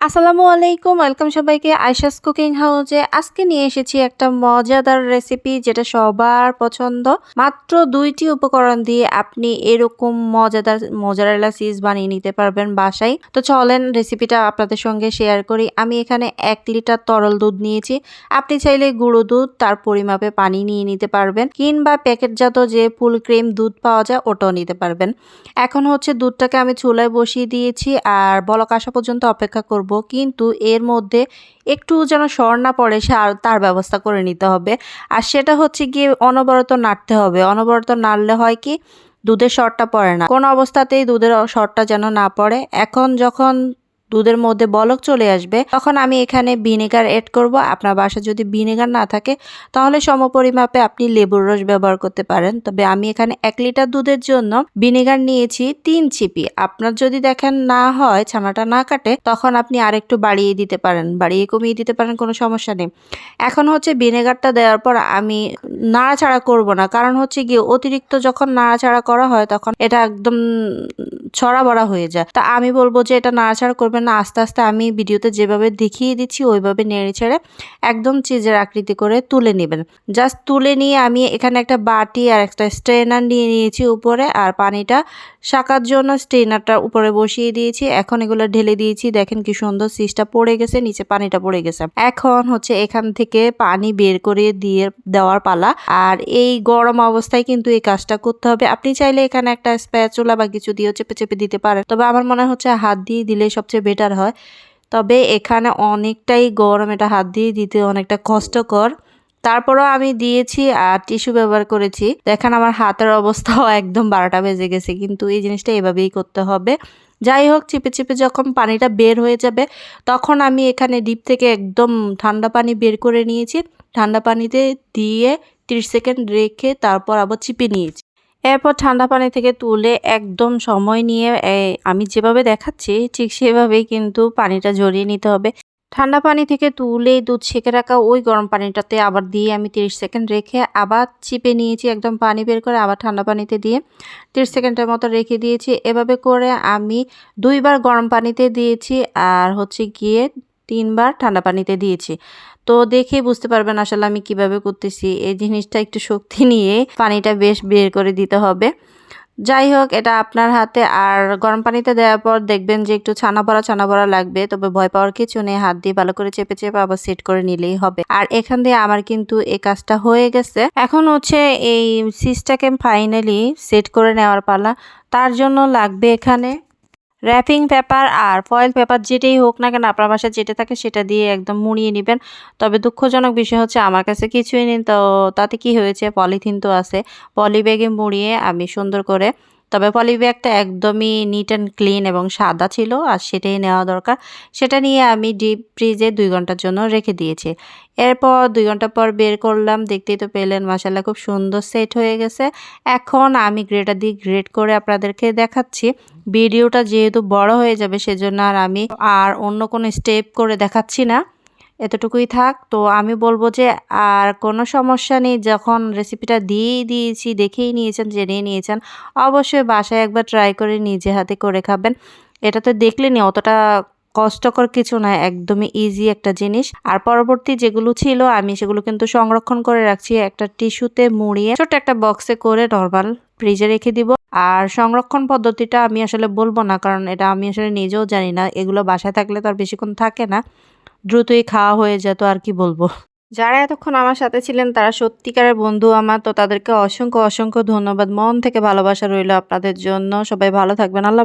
আসসালামু আলাইকুম, ওয়েলকাম সবাইকে আয়শাস কুকিং হাউসে আজকে নিয়ে এসেছি একটা মজাদার রেসিপি যেটা সবার পছন্দ। মাত্র দুইটি উপকরণ দিয়ে আপনি এরকম মজাদার মোজারেলা চিজ বানিয়ে নিতে পারবেন বাসায়। তো চলেন রেসিপিটা আপনাদের সঙ্গে শেয়ার করি। আমি এখানে এক লিটার তরল দুধ নিয়েছি। আপনি চাইলে গুঁড়ো দুধ, তার পরিমাপে পানি নিয়ে নিতে পারবেন। কিংবা প্যাকেটজাত যে ফুল ক্রিম দুধ পাওয়া যায়, ওটাও নিতে পারবেন। এখন হচ্ছে দুধটাকে আমি চুলায় বসিয়ে দিয়েছি, আর বলক আসা পর্যন্ত অপেক্ষা করব। কিন্তু এর মধ্যে একটু যেন স্বর না পড়ে, সে আর তার ব্যবস্থা করে নিতে হবে। আর সেটা হচ্ছে গিয়ে অনবরত নাড়তে হবে। অনবরত নাড়লে হয় কি, দুধের স্বরটা পড়ে না। কোনো অবস্থাতেই দুধের স্বরটা যেন না পড়ে। এখন যখন দুধের মধ্যে বলক চলে আসবে। তখন আমি এখানে ভিনেগার এড করব। আপনার বাসায় যদি ভিনেগার না থাকে, তাহলে সমপরিমাপে আপনি লেবুর রস ব্যবহার করতে পারেন। তবে আমি এখানে এক লিটার দুধের জন্য ভিনেগার নিয়েছি তিন চিপি। আপনার যদি দেখেন না হয়, ছানাটা না কাটে, তখন আপনি আরেকটু বাড়িয়ে দিতে পারেন। বাড়িয়ে কমিয়ে দিতে পারেন, কোনো সমস্যা নেই। এখন হচ্ছে ভিনেগারটা দেওয়ার পর আমি নাড়াচাড়া করব না। কারণ হচ্ছে গিয়ে অতিরিক্ত যখন নাড়াচাড়া করা হয়, তখন এটা একদম ছড়া বড়া হয়ে যায়। তা আমি বলব যে এটা নাড়াচাড়া করবেন না। আস্তে আস্তে আমি ভিডিওতে যেভাবে দেখিয়ে দিচ্ছি, ওইভাবে নেড়ে ছেড়ে একদম চিজের আকৃতি করে তুলে নেবেন। জাস্ট তুলে নিয়ে আমি এখানে একটা বাটি আর একটা স্ট্রেনার নিয়ে নিয়েছি উপরে আর পানিটা। শাকার জন্য স্ট্রেনারটা উপরে বসিয়ে দিয়েছি। এখন এগুলো ঢেলে দিয়েছি। দেখেন কি সুন্দর সিসটা পড়ে গেছে, নিচে পানিটা পড়ে গেছে। এখন হচ্ছে এখান থেকে পানি বের করে দিয়ে দেওয়ার পালা। আর এই গরম অবস্থায় কিন্তু এই কাজটা করতে হবে। আপনি চাইলে এখানে একটা স্প্যাচুলা বা কিছু দিয়ে চেপে চেপে দিতে পারেন। তবে আমার মনে হচ্ছে হাত দিয়ে দিলে সবচেয়ে বেটার হয়। তবে এখানে অনেকটাই গরম, এটা হাত দিয়ে দিতে অনেকটা কষ্টকর। তারপরও আমি দিয়েছি আর টিস্যু ব্যবহার করেছি। দেখেন আমার হাতের অবস্থাও একদম বারোটা বেজে গেছে, কিন্তু এই জিনিসটা এভাবেই করতে হবে। যাই হোক, চিপে চিপে যখন পানিটা বের হয়ে যাবে, তখন আমি এখানে ডিপ থেকে একদম ঠান্ডা পানি বের করে নিয়েছি। ঠান্ডা পানিতে দিয়ে তিরিশ সেকেন্ড রেখে তারপর আবার চিপে নিয়েছি। এরপর ঠান্ডা পানি থেকে তুলে একদম সময় নিয়ে আমি যেভাবে দেখাচ্ছি, ঠিক সেভাবেই কিন্তু পানিটা জড়িয়ে নিতে হবে। ঠান্ডা পানি থেকে তুলে দুধ ছেঁকে রাখা ওই গরম পানিটাতে আবার দিয়ে আমি তিরিশ সেকেন্ড রেখে আবার চিপে নিয়েছি, একদম পানি বের করে আবার ঠান্ডা পানিতে দিয়ে তিরিশ সেকেন্ডের মতো রেখে দিয়েছি। এভাবে করে আমি দুইবার গরম পানিতে দিয়েছি, আর হচ্ছে গিয়ে তিনবার ঠান্ডা পানিতে দিয়েছি। তো দেখে বুঝতে পারবেন আসলে আমি কীভাবে করতেছি। এই জিনিসটা একটু শক্তি নিয়ে পানিটা বেশ বের করে দিতে হবে। যাই হোক, এটা আপনার হাতে। আর গরম পানিতে দেওয়ার পর দেখবেন যে একটু ছানা ভরা ছানা ভরা লাগবে। তবে ভয় পাওয়ার কিছু নেই। হাত দিয়ে ভালো করে চেপে চেপে আবার সেট করে নিলেই হবে। আর এখান দিয়ে আমার কিন্তু এই কাজটা হয়ে গেছে। এখন হচ্ছে এই সিসটাকে ফাইনালি সেট করে নেওয়ার পালা। তার জন্য লাগবে এখানে র্যাপিং পেপার আর ফয়েল পেপার যেটাই হোক না কেন, আপনার বাসায় যেটা থাকে সেটা দিয়ে একদম মুড়িয়ে নেবেন। তবে দুঃখজনক বিষয় হচ্ছে আমার কাছে কিছুই নেই, তো তাতে কি হয়েছে? পলিথিন তো আছে। পলি ব্যাগে মুড়িয়ে আমি সুন্দর করে তবে পলি ব্যাগটা একদমই নিট অ্যান্ড ক্লিন এবং সাদা ছিল আর সেটাই নেওয়া দরকার। সেটা নিয়ে আমি ডিপ ফ্রিজে দুই ঘণ্টার জন্য রেখে দিয়েছি। এরপর দুই ঘণ্টা পর বের করলাম, দেখতেই তো পেলেন মশালা খুব সুন্দর সেট হয়ে গেছে। এখন আমি গ্রেটার দিয়ে গ্রেট করে আপনাদেরকে দেখাচ্ছি। ভিডিওটা যেহেতু বড় হয়ে যাবে সেজন্য আর আমি আর অন্য কোনো স্টেপ করে দেখাচ্ছি না। এতটুকুই থাক। তো আমি বলব যে আর কোনো সমস্যা নেই, যখন রেসিপিটা দিয়েই দিয়েছি, দেখেই নিয়েছেন জেনে নিয়েছেন, অবশ্যই বাসায় একবার ট্রাই করে নিজে হাতে করে খাবেন। এটা তো দেখলেনি অতটা কষ্টকর কিছু না, একদমই ইজি একটা জিনিস। আর পরবর্তী যেগুলো ছিল, আমি সেগুলো কিন্তু সংরক্ষণ করে রাখছি। একটা টিস্যুতে মুড়িয়ে ছোট একটা বক্সে করে নর্মাল ফ্রিজে রেখে দিব। আর সংরক্ষণ পদ্ধতিটা আমি আসলে বলব না, কারণ এটা আমি আসলে নিজেও জানি না। এগুলো বাসায় থাকলে তো আর বেশিক্ষণ থাকে না। দ্রুতই খাওয়া হয়ে যেত, আর কি বলব। যারা এতক্ষণ আমার সাথে ছিলেন, তারা সত্যিকারের বন্ধু আমার, তো তাদেরকে অসংখ্য অসংখ্য ধন্যবাদ। মন থেকে ভালোবাসা রইল আপনাদের জন্য। সবাই ভালো থাকবেন। আল্লাহ